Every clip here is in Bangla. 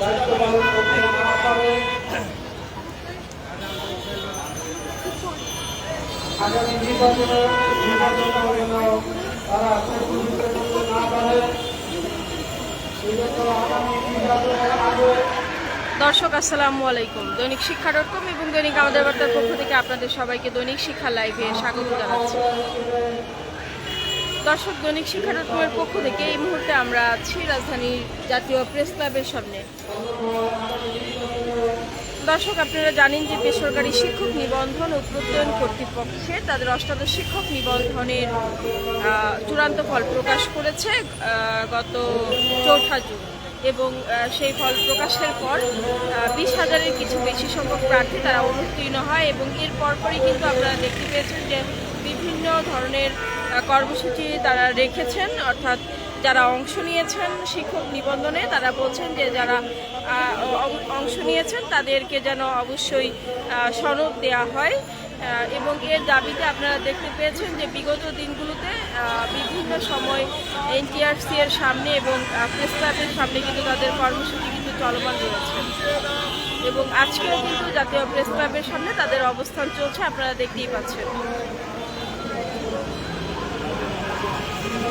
দায়িত্ব পালন করতে না পারে আগামী নির্বাচনে তারা করতে না পারে দর্শক, আসসালামু আলাইকুম। দৈনিক শিক্ষা ডট কম এবং দৈনিক আমাদের বার্তার পক্ষ থেকে আপনাদের সবাইকে দৈনিক শিক্ষা লাইভে স্বাগত জানাচ্ছি। দর্শক, দৈনিক শিক্ষা ডট কমের পক্ষ থেকে এই মুহূর্তে আমরা আছি রাজধানীর জাতীয় প্রেস ক্লাবের সামনে। দর্শক, আপনারা জানেন যে বেসরকারি শিক্ষক নিবন্ধন ও প্রত্যয়ন কর্তৃপক্ষে তাদের অষ্টাদশ শিক্ষক নিবন্ধনের চূড়ান্ত ফল প্রকাশ করেছে গত চৌঠা জুন। এবং সেই ফল প্রকাশের পর বিশ হাজারের কিছু বেশি সংখ্যক প্রার্থী তারা অনুত্তীর্ণ হয় এবং এর পরপরই কিন্তু আপনারা দেখতে পেয়েছেন যে বিভিন্ন ধরনের কর্মসূচি তারা রেখেছেন, অর্থাৎ যারা অংশ নিয়েছেন শিক্ষক নিবন্ধনে, তারা বলছেন যে যারা অংশ নিয়েছেন তাদেরকে যেন অবশ্যই সনদ দেওয়া হয়। এবং এর দাবিতে আপনারা দেখতে পেয়েছেন যে বিগত দিনগুলোতে বিভিন্ন সময় এনটিআরসি এর সামনে এবং প্রেস ক্লাবের সামনে কিন্তু তাদের কর্মসূচি কিন্তু চলমান রয়েছে। এবং আজকেও কিন্তু জাতীয় প্রেস ক্লাবের সামনে তাদের অবস্থান চলছে, আপনারা দেখতেই পাচ্ছেন।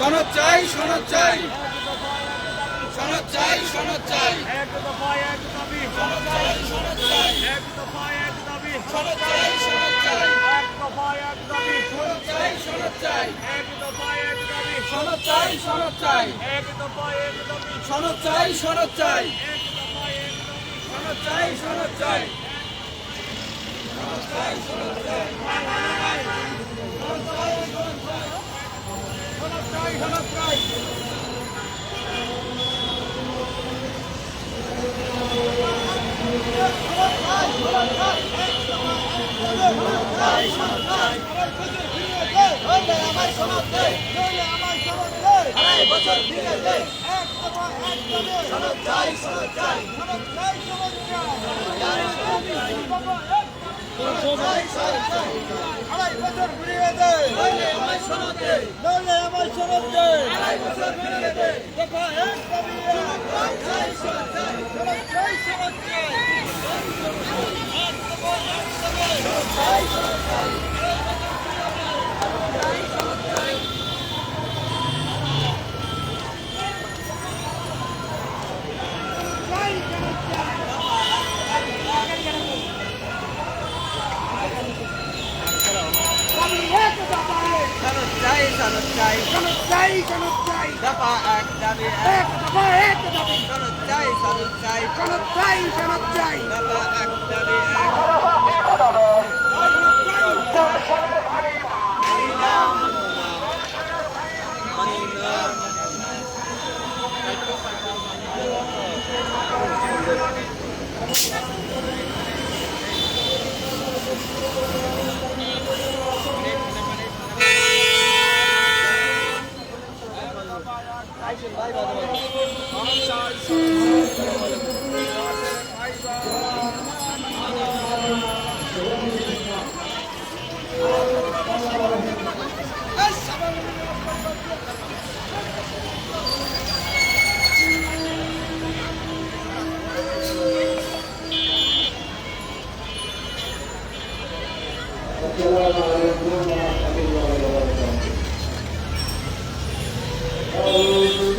সনদ চাই সনদ চাই। সনদ চাই সনদ চাই। এক দফা এক দাবি। সনদ চাই সনদ চাই। এক দফা এক দাবি। সনদ চাই সনদ চাই। এক দফা এক দাবি। সনদ চাই সনদ চাই। এক দফা এক দাবি। সনদ চাই সনদ চাই। এক দফা এক দাবি। সনদ চাই সনদ চাই। এক দফা এক দাবি। সনদ চাই সনদ চাই। সনদ চাই সনদ চাই। সনদ চাই সনদ চাই সনদ আড়াই বছর ফুরিয়ে দেয় আমার শরৎ দেয় দফা এক চাই সনদ চাই সনদ চাই। দফা এক দাবি এক দফা এক দাবি সনদ চাই সনদ চাই। সনদ চাই সনদ চাই। দফা এক দাবি এক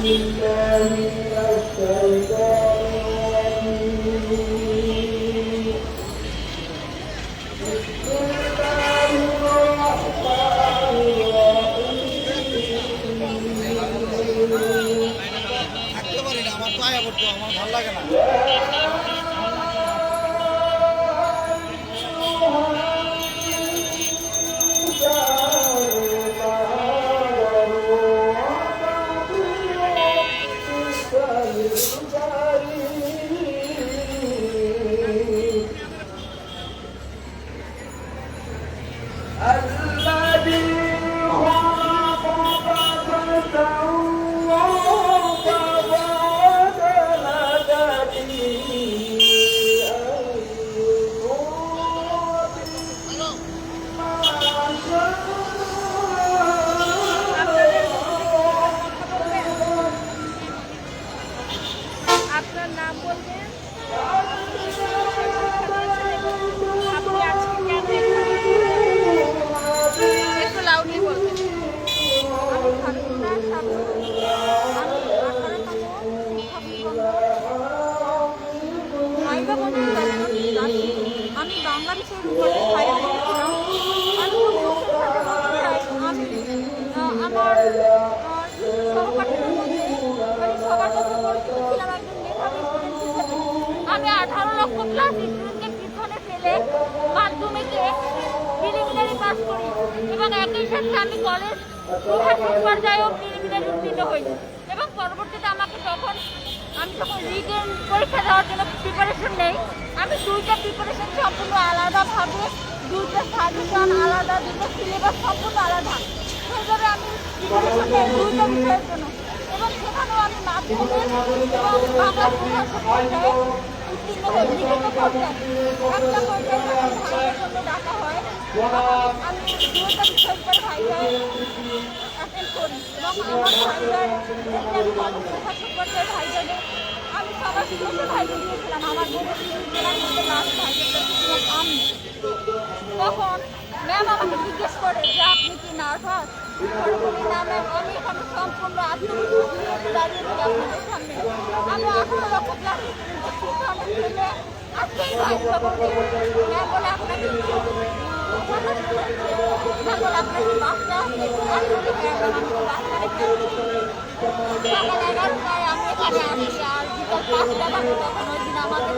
Thank you. আপনার নাম বলবেন। আপনি আজকে কেন একটু লাউডলি বলবেন। আমি বাংলা বিষয়ের উপরে ফাইভ পড়েছিলাম আমি খুব দুঃখের সাথে আমি আমার সহপাঠীদের মধ্যে মানে সবার কাছে পরিচিত আমি আঠারো লক্ষ প্লাস স্টুডেন্টকে পিছনে ফেলে মাধ্যমিকে প্রিলিমিনারি পাস করি। এবং একই সাথে আমি কলেজ প্রশাসক পর্যায়েও প্রিলিমিনারি উত্তীর্ণ হই। এবং পরবর্তীতে আমাকে যখন, আমি যখন রিটেন পরীক্ষা দেওয়ার জন্য প্রিপারেশন নেই, আমি দুইটা প্রিপারেশন সম্পূর্ণ আলাদাভাবে দুইটা সাজেশন আলাদা দুটো সিলেবাস সম্পূর্ণ আলাদা। সেইভাবে আমি প্রিপারেশন নেই দুইটা বিষয়ের জন্য। এবং সেখানেও আমি মাধ্যমিক এবং বাংলা হয় আমি দুইটা বিষয় উপর অ্যাটেন্ড করি এবং আমার আমি কলেজ প্রশাসক আমি সবার শেষে ভাইবে দিয়েছিলাম আমার বোনের আমি তখন ম্যাম, আমাকে জিজ্ঞেস করে যে আপনি কি নার্ভাস পরে বলি না ম্যাম আমি হ্যাঁ আমাদের